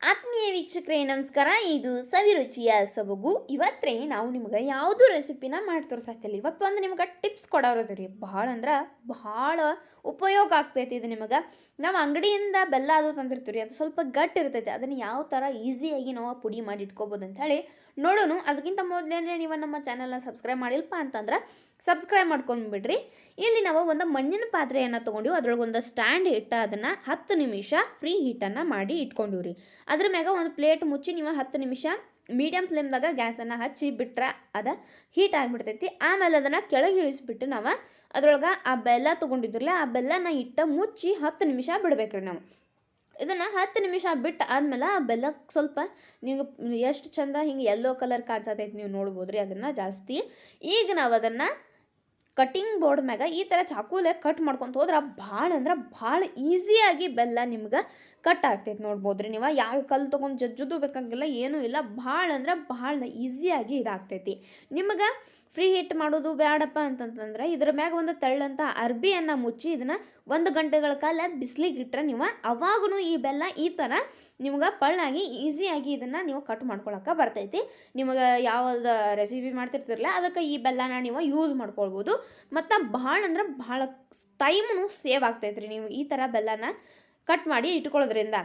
ಆತ್ಮೀಯ ವೀಕ್ಷಕರೇ, ನಮಸ್ಕಾರ. ಇದು ಸವಿರುಚಿಯ ಸೊಬಗು. ಇವತ್ತೇ ನಾವು ನಿಮ್ಗೆ ಯಾವುದು ರೆಸಿಪಿನ ಮಾಡಿ ಇವತ್ತು ಒಂದು ನಿಮ್ಗೆ ಟಿಪ್ಸ್ ಕೊಡೋರದ ರೀ ಭಾಳ ಅಂದ್ರೆ ಭಾಳ ಉಪಯೋಗ ಆಗ್ತೈತಿ ಇದು ನಿಮಗೆ. ನಾವು ಅಂಗಡಿಯಿಂದ ಬೆಲ್ಲ ಅದು ತಂದಿರ್ತೀವಿ ರೀ ಅದು ಸ್ವಲ್ಪ ಗಟ್ಟಿ ಇರ್ತೈತಿ. ಅದನ್ನು ಯಾವ ಥರ ಈಸಿಯಾಗಿ ನಾವು ಪುಡಿ ಮಾಡಿ ಇಟ್ಕೋಬೋದು ಹೇಳಿ ನೋಡೋಣ ಅದಕ್ಕಿಂತ ಮೊದಲೇನೆ ನೀವು ನಮ್ಮ ಚಾನಲ್ನ ಸಬ್ಸ್ಕ್ರೈಬ್ ಮಾಡಿಲ್ಲಪ್ಪ ಅಂತಂದ್ರೆ ಸಬ್ಸ್ಕ್ರೈಬ್ ಮಾಡ್ಕೊಂಡ್ಬಿಡ್ರಿ ಇಲ್ಲಿ ನಾವು ಒಂದು ಮಣ್ಣಿನ ಪಾತ್ರೆಯನ್ನು ತೊಗೊಂಡು ಅದರೊಳಗೆ ಒಂದು ಸ್ಟ್ಯಾಂಡ್ ಇಟ್ಟ ಅದನ್ನು ಹತ್ತು ನಿಮಿಷ ಫ್ರೀ ಹೀಟನ್ನು ಮಾಡಿ ಇಟ್ಕೊಂಡಿವಿ ರೀ ಅದ್ರ ಮ್ಯಾಗ ಒಂದು ಪ್ಲೇಟ್ ಮುಚ್ಚಿ ನೀವು ಹತ್ತು ನಿಮಿಷ ಮೀಡಿಯಮ್ ಫ್ಲೇಮ್ದಾಗ ಗ್ಯಾಸನ್ನು ಹಚ್ಚಿ ಬಿಟ್ರೆ ಅದು ಹೀಟ್ ಆಗಿಬಿಡ್ತೈತಿ. ಆಮೇಲೆ ಅದನ್ನು ಕೆಳಗೆ ಇಳಿಸ್ಬಿಟ್ಟು ನಾವು ಅದ್ರೊಳಗೆ ಆ ಬೆಲ್ಲ ತೊಗೊಂಡಿದ್ರಲ್ಲ, ಆ ಬೆಲ್ಲನ ಇಟ್ಟ ಮುಚ್ಚಿ ಹತ್ತು ನಿಮಿಷ ಬಿಡ್ಬೇಕ್ರಿ ನಾವು. ಇದನ್ನು ಹತ್ತು ನಿಮಿಷ ಬಿಟ್ಟು ಆದಮೇಲೆ ಆ ಬೆಲ್ಲ ಸ್ವಲ್ಪ ನೀವು ಎಷ್ಟು ಚಂದ ಹಿಂಗೆ ಯೆಲ್ಲೋ ಕಲರ್ ಕಾಣಿಸತೈತಿ ನೀವು ನೋಡ್ಬೋದು ರೀ ಅದನ್ನು ಜಾಸ್ತಿ. ಈಗ ನಾವು ಅದನ್ನು ಕಟಿಂಗ್ ಬೋರ್ಡ್ ಮ್ಯಾಗ ಈ ಥರ ಚಾಕುಲೆ ಕಟ್ ಮಾಡ್ಕೊತ ಹೋದ್ರೆ ಭಾಳ ಅಂದ್ರೆ ಭಾಳ ಈಸಿಯಾಗಿ ಬೆಲ್ಲ ನಿಮ್ಗೆ ಕಟ್ ಆಗ್ತೈತೆ ನೋಡ್ಬೋದು ರೀ ನೀವು. ಯಾವ ಕಲ್ಲು ತೊಗೊಂಡು ಜಜ್ಜುದು ಬೇಕಾಗಿಲ್ಲ, ಏನೂ ಇಲ್ಲ. ಭಾಳ ಅಂದ್ರೆ ಭಾಳ ಈಸಿಯಾಗಿ ಇದಾಗ್ತೈತಿ. ನಿಮಗೆ ಫ್ರೀ ಹಿಟ್ ಮಾಡೋದು ಬೇಡಪ್ಪ ಅಂತಂತಂದ್ರೆ ಇದ್ರ ಮ್ಯಾಗ ಒಂದು ತೆಳ್ಳಂತ ಅರ್ಬಿಯನ್ನು ಮುಚ್ಚಿ ಇದನ್ನು ಒಂದು ಗಂಟೆಗಳ ಕಾಲ ಬಿಸಿಲಿಗೆ ಇಟ್ಟರೆ ನೀವು ಅವಾಗೂ ಈ ಬೆಲ್ಲ ಈ ಥರ ನಿಮ್ಗೆ ಪಳ್ಳಾಗಿ ಈಸಿಯಾಗಿ ಇದನ್ನು ನೀವು ಕಟ್ ಮಾಡ್ಕೊಳಕ್ಕೆ ಬರ್ತೈತಿ. ನಿಮಗೆ ಯಾವ್ದು ರೆಸಿಪಿ ಮಾಡ್ತಿರ್ತಿರಲ್ಲ ಅದಕ್ಕೆ ಈ ಬೆಲ್ಲನ ನೀವು ಯೂಸ್ ಮಾಡ್ಕೊಳ್ಬೋದು. ಮತ್ತು ಭಾಳ ಅಂದ್ರೆ ಭಾಳ ಟೈಮ್ನು ಸೇವ್ ಆಗ್ತೈತೆ ರೀ ನೀವು ಈ ಥರ ಬೆಲ್ಲನ ಕಟ್ ಮಾಡಿ ಇಟ್ಕೊಳ್ಳೋದ್ರಿಂದ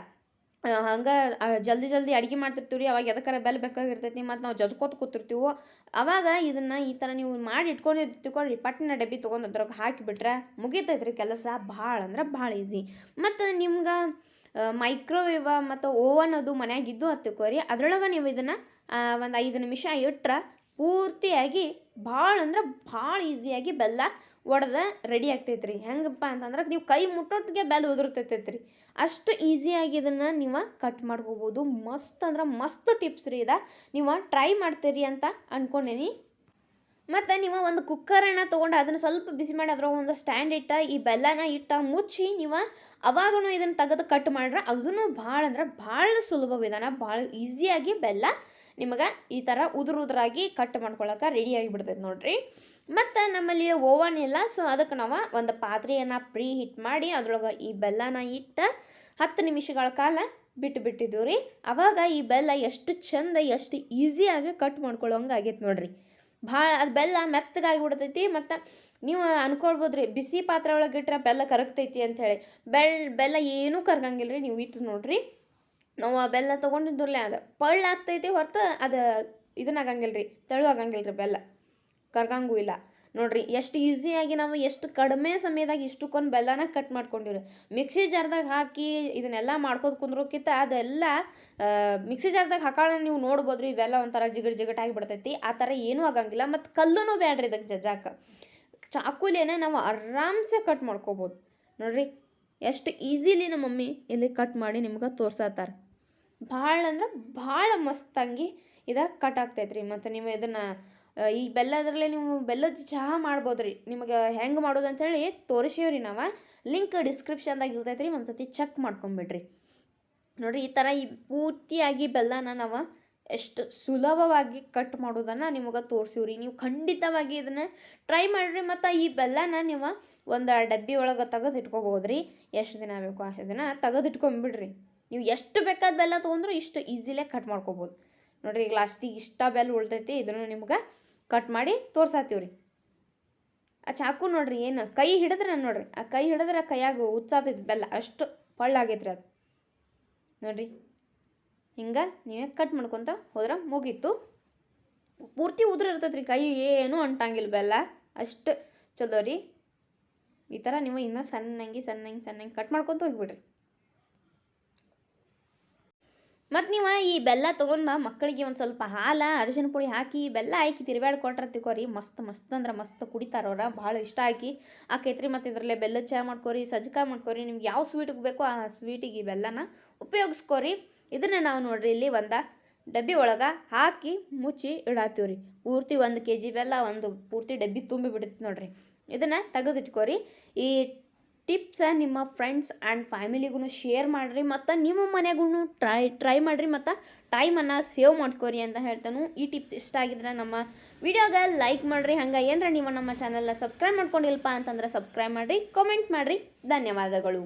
ಹಂಗೆ ಜಲ್ದಿ ಜಲ್ದಿ ಅಡುಗೆ ಮಾಡ್ತಿರ್ತೀವಿ ರೀ ಅವಾಗ ಯಾವ್ದಕ್ಕಾರ ಬೆಲ್ಲ ಬೇಕಾಗಿರ್ತೈತಿ ಮತ್ತು ನಾವು ಜಜ್ಕೋತ ಕೂತಿರ್ತೀವೋ, ಅವಾಗ ಇದನ್ನು ಈ ಥರ ನೀವು ಮಾಡಿ ಇಟ್ಕೊಂಡಿರ್ತೀವಿ ಪಟ್ಟಿನ ಡಬ್ಬಿ ತೊಗೊಂಡು ಅದ್ರಾಗ ಹಾಕಿಬಿಟ್ರೆ ಮುಗಿತೈತ್ರಿ ಕೆಲಸ ಭಾಳ ಅಂದ್ರೆ ಭಾಳ ಈಸಿ ಮತ್ತು ನಿಮ್ಗೆ ಮೈಕ್ರೋವೇವ ಮತ್ತು ಓವನ್ ಅದು ಮನ್ಯಾಗ ಇದ್ದು ಹತ್ತಿಕೋರಿ ಅದರೊಳಗೆ ನೀವು ಇದನ್ನು ಒಂದು ಐದು ನಿಮಿಷ ಇಟ್ರೆ ಪೂರ್ತಿಯಾಗಿ ಭಾಳ ಅಂದ್ರೆ ಭಾಳ ಈಸಿಯಾಗಿ ಬೆಲ್ಲ ಒಡೆದ ರೆಡಿ ಆಗ್ತೈತೆ ರೀ ಹೆಂಗಪ್ಪ ಅಂತಂದ್ರೆ ನೀವು ಕೈ ಮುಟ್ಟೊಟ್ಟಿಗೆ ಬೆಲ್ಲ ಉದುರ್ತೈತೈತೆ ರೀ ಅಷ್ಟು ಈಸಿಯಾಗಿ ಇದನ್ನು ನೀವು ಕಟ್ ಮಾಡ್ಕೋಬೋದು ಮಸ್ತ್ ಅಂದ್ರೆ ಮಸ್ತ್ ಟಿಪ್ಸ್ ರೀ ಇದು. ನೀವು ಟ್ರೈ ಮಾಡ್ತೀರಿ ಅಂತ ಅಂದ್ಕೊಂಡೇನಿ ಮತ್ತು ನೀವು ಒಂದು ಕುಕ್ಕರನ್ನ ತೊಗೊಂಡು ಅದನ್ನು ಸ್ವಲ್ಪ ಬಿಸಿ ಮಾಡಿ ಅದ್ರಾಗ ಒಂದು ಸ್ಟ್ಯಾಂಡ್ ಇಟ್ಟ, ಈ ಬೆಲ್ಲನ ಇಟ್ಟ ಮುಚ್ಚಿ ನೀವು ಅವಾಗೂ ಇದನ್ನು ತೆಗೆದು ಕಟ್ ಮಾಡ್ರೆ. ಅದನ್ನು ಭಾಳ ಅಂದ್ರೆ ಭಾಳ ಸುಲಭ ವಿಧಾನ. ಭಾಳ ಈಸಿಯಾಗಿ ಬೆಲ್ಲ ನಿಮಗೆ ಈ ಥರ ಉದುರು ಉದುರಾಗಿ ಕಟ್ ಮಾಡ್ಕೊಳಕ್ಕೆ ರೆಡಿ ಬಿಡ್ತೈತೆ ನೋಡ್ರಿ. ಮತ್ತು ನಮ್ಮಲ್ಲಿ ಓವನ್ ಇಲ್ಲ ಸೊ ಅದಕ್ಕೆ ನಾವು ಒಂದು ಪಾತ್ರೆಯನ್ನು ಪ್ರೀ ಹಿಟ್ ಮಾಡಿ ಅದ್ರೊಳಗೆ ಈ ಬೆಲ್ಲನ ಇಟ್ಟು ಹತ್ತು ನಿಮಿಷಗಳ ಕಾಲ ಬಿಟ್ಟು ಬಿಟ್ಟಿದ್ದೀವಿ ರೀ ಅವಾಗ ಈ ಬೆಲ್ಲ ಎಷ್ಟು ಚಂದ, ಎಷ್ಟು ಈಸಿಯಾಗಿ ಕಟ್ ಮಾಡ್ಕೊಳ್ಳೋಂಗೆ ಆಗೈತೆ ನೋಡ್ರಿ. ಭಾಳ ಅದು ಬೆಲ್ಲ ಮೆತ್ತಗಾಗಿ ಬಿಡ್ತೈತಿ, ಮತ್ತು ನೀವು ಅನ್ಕೊಳ್ಬೋದು ರೀ ಬಿಸಿ ಪಾತ್ರೆ ಒಳಗೆ ಇಟ್ಟರೆ ಬೆಲ್ಲ ಕರಗ್ತೈತಿ ಅಂಥೇಳಿ ಬೆಲ್ ಬೆಲ್ಲ ಏನೂ ಕರಗಂಗಿಲ್ಲ ರೀ ನೀವು ಇಟ್ಟು ನೋಡ್ರಿ. ನಾವು ಬೆಲ್ಲ ತೊಗೊಂಡಿದ್ದುರ್ಲೆ ಅದು. ಪಳ್ಳ ಆಗ್ತೈತಿ ಹೊರತು ಅದು ಇದನ್ನ ಆಗಂಗಿಲ್ಲ ರೀ ತೆಳು ಆಗಂಗಿಲ್ಲ ರೀ ಬೆಲ್ಲ. ಕರ್ಗಂಗೂ ಇಲ್ಲ. ನೋಡ್ರಿ, ಎಷ್ಟು ಈಸಿಯಾಗಿ ನಾವು ಎಷ್ಟು ಕಡಿಮೆ ಸಮಯದಾಗ ಇಷ್ಟಕ್ಕೊಂದು ಬೆಲ್ಲನ ಕಟ್ ಮಾಡ್ಕೊಂಡಿವ್ರಿ. ಮಿಕ್ಸಿ ಜಾರ್ದಾಗ ಹಾಕಿ ಇದನ್ನೆಲ್ಲ ಮಾಡ್ಕೋದು ಕುಂದ್ರೋಕ್ಕಿಂತ ಅದೆಲ್ಲ ಮಿಕ್ಸಿ ಜಾರ್ದಾಗ ಹಾಕೋಣ ನೀವು ನೋಡ್ಬೋದು ರೀ ಇವೆಲ್ಲ ಒಂಥರ ಜಿಗಟ್ ಜಿಗಟ್ ಆಗಿಬಿಡ್ತೈತಿ ಆ ಥರ ಏನೂ ಆಗಂಗಿಲ್ಲ. ಮತ್ತು ಕಲ್ಲೂ ಬೇಡ್ರಿ ಇದಕ್ಕೆ ಜಜ್ಜಾಕ. ಚಾಕುಲೇನೆ ನಾವು ಆರಾಮ್ಸೆ ಕಟ್ ಮಾಡ್ಕೋಬೋದು. ನೋಡ್ರಿ, ಎಷ್ಟು ಈಸಿಲಿ ನಮ್ಮ ಮಮ್ಮಿ ಇಲ್ಲಿ ಕಟ್ ಮಾಡಿ ನಿಮ್ಗೆ ತೋರ್ಸತ್ತಾರ ಭಾಳ ಅಂದ್ರೆ ಭಾಳ ಮಸ್ತಂಗಿ ಇದು ಕಟ್ ಆಗ್ತೈತೆ ರೀ ಮತ್ತು ನೀವು ಇದನ್ನು ಈ ಬೆಲ್ಲದ್ರಲ್ಲೇ ನೀವು ಬೆಲ್ಲದ ಚಹಾ ಮಾಡ್ಬೋದು ರೀ ನಿಮಗೆ ಹೆಂಗೆ ಮಾಡೋದು ಅಂಥೇಳಿ ತೋರಿಸೀವ್ರಿ ನಾವು. ಲಿಂಕ್ ಡಿಸ್ಕ್ರಿಪ್ಷನ್ದಾಗ ಇರ್ತೈತೆ ರೀ ಒಂದು ಸತಿ ಚೆಕ್ ಮಾಡ್ಕೊಂಬಿಡ್ರಿ. ನೋಡಿರಿ, ಈ ಥರ ಈ ಪೂರ್ತಿಯಾಗಿ ಬೆಲ್ಲನ ನಾವು ಎಷ್ಟು ಸುಲಭವಾಗಿ ಕಟ್ ಮಾಡೋದನ್ನು ನಿಮಗೆ ತೋರಿಸಿವ್ರಿ. ನೀವು ಖಂಡಿತವಾಗಿ ಇದನ್ನು ಟ್ರೈ ಮಾಡಿರಿ, ಮತ್ತು ಈ ಬೆಲ್ಲನ ನೀವು ಒಂದು ಡಬ್ಬಿ ಒಳಗೆ ತೆಗೆದು ಇಟ್ಕೋಬೋದು ರೀ ಎಷ್ಟು ದಿನ ಬೇಕು ಇದನ್ನು ತೆಗೆದು ಇಟ್ಕೊಂಬಿಡ್ರಿ ನೀವು ಎಷ್ಟು ಬೇಕಾದ ಬೆಲ್ಲ ತೊಗೊಂಡ್ರು ಇಷ್ಟು ಈಸಿಲೇ ಕಟ್ ಮಾಡ್ಕೋಬೋದು. ನೋಡ್ರಿ, ಈಗ ಲಾಸ್ಟಿಗೆ ಇಷ್ಟ ಬೆಲ್ಲ ಉಳ್ತೈತಿ ಇದನ್ನು ನಿಮ್ಗೆ ಕಟ್ ಮಾಡಿ ತೋರ್ಸಾತೀವ್ರಿ. ಆ ಚಾಕು ನೋಡ್ರಿ, ಏನು ಕೈ ಹಿಡಿದ್ರೆ ನೋಡ್ರಿ, ಆ ಕೈ ಹಿಡಿದ್ರೆ ಕೈಯಾಗ ಉಚ್ಚಾತೈತಿ ಬೆಲ್ಲ, ಅಷ್ಟು ಪಳ್ಳಾಗೈತ್ರಿ ಅದು. ನೋಡ್ರಿ, ಹಿಂಗೆ ನೀವೇ ಕಟ್ ಮಾಡ್ಕೊತ ಹೋದ್ರೆ ಮುಗೀತು. ಪೂರ್ತಿ ಉದುರು ಇರ್ತೈತೆ ರೀ ಕೈ ಏನೂ ಅಂಟಂಗಿಲ್ಲ ಬೆಲ್ಲ, ಅಷ್ಟು ಚಲೋ ರೀ. ಈ ಥರ ನೀವು ಇನ್ನೂ ಸಣ್ಣಂಗಿ ಸಣ್ಣಂಗಿ ಸಣ್ಣಂಗಿ ಕಟ್ ಮಾಡ್ಕೊತ ಹೋಗ್ಬಿಡ್ರಿ. ಮತ್ತು ನೀವು ಈ ಬೆಲ್ಲ ತೊಗೊಂಡು ಮಕ್ಕಳಿಗೆ ಒಂದು ಸ್ವಲ್ಪ ಹಾಲು, ಅರಿಶಿನ ಪುಡಿ ಹಾಕಿ, ಬೆಲ್ಲ ಹಾಕಿ ತಿರುಗಾಡಿ ಕೊಟ್ರೆ ತಿಕೋರಿ. ಮಸ್ತ್ ಮಸ್ತ್ ಅಂದ್ರೆ ಮಸ್ತ್ ಕುಡಿತಾರವ್ರ ಭಾಳ ಇಷ್ಟ ಹಾಕಿ ಆಕೈತ್ರಿ ಮತ್ತು ಇದರಲ್ಲೇ ಬೆಲ್ಲ ಚಹಾ ಮಾಡ್ಕೊರಿ ಸಜ್ಜಕ ಮಾಡ್ಕೊರಿ. ನಿಮ್ಗೆ ಯಾವ ಸ್ವೀಟಿಗೆ ಬೇಕೋ ಆ ಸ್ವೀಟಿಗೆ ಈ ಬೆಲ್ಲನ ಉಪಯೋಗಿಸ್ಕೋರಿ. ಇದನ್ನು ನಾವು ನೋಡ್ರಿ ಇಲ್ಲಿ ಒಂದು ಡಬ್ಬಿ ಒಳಗೆ ಹಾಕಿ ಮುಚ್ಚಿ ಇಡಾತೀವಿ ರೀ ಪೂರ್ತಿ ಒಂದು ಕೆ ಜಿ ಬೆಲ್ಲ, ಒಂದು ಪೂರ್ತಿ ಡಬ್ಬಿ ತುಂಬಿ ಬಿಡುತ್ತೆ ನೋಡ್ರಿ. ಇದನ್ನು ತೆಗೆದಿಟ್ಕೋರಿ. ಈ ಟಿಪ್ಸ ನಿಮ್ಮ ಫ್ರೆಂಡ್ಸ್ ಆ್ಯಂಡ್ ಫ್ಯಾಮಿಲಿಗೂ ಶೇರ್ ಮಾಡಿರಿ, ಮತ್ತು ನಿಮ್ಮ ಮನೆಗೂ ಟ್ರೈ ಟ್ರೈ ಮಾಡಿರಿ, ಮತ್ತು ಟೈಮನ್ನು ಸೇವ್ ಮಾಡ್ಕೊರಿ ಅಂತ ಹೇಳ್ತಾನು. ಈ ಟಿಪ್ಸ್ ಇಷ್ಟ ಆಗಿದ್ರೆ ನಮ್ಮ ವಿಡಿಯೋಗೆ ಲೈಕ್ ಮಾಡಿರಿ, ಹಂಗೆ ಏನರ ನೀವು ನಮ್ಮ ಚಾನಲ್ನ ಸಬ್ಸ್ಕ್ರೈಬ್ ಮಾಡ್ಕೊಂಡಿಲ್ಪ ಅಂತಂದ್ರೆ ಸಬ್ಸ್ಕ್ರೈಬ್ ಮಾಡಿರಿ ಕಾಮೆಂಟ್ ಮಾಡಿರಿ. ಧನ್ಯವಾದಗಳು.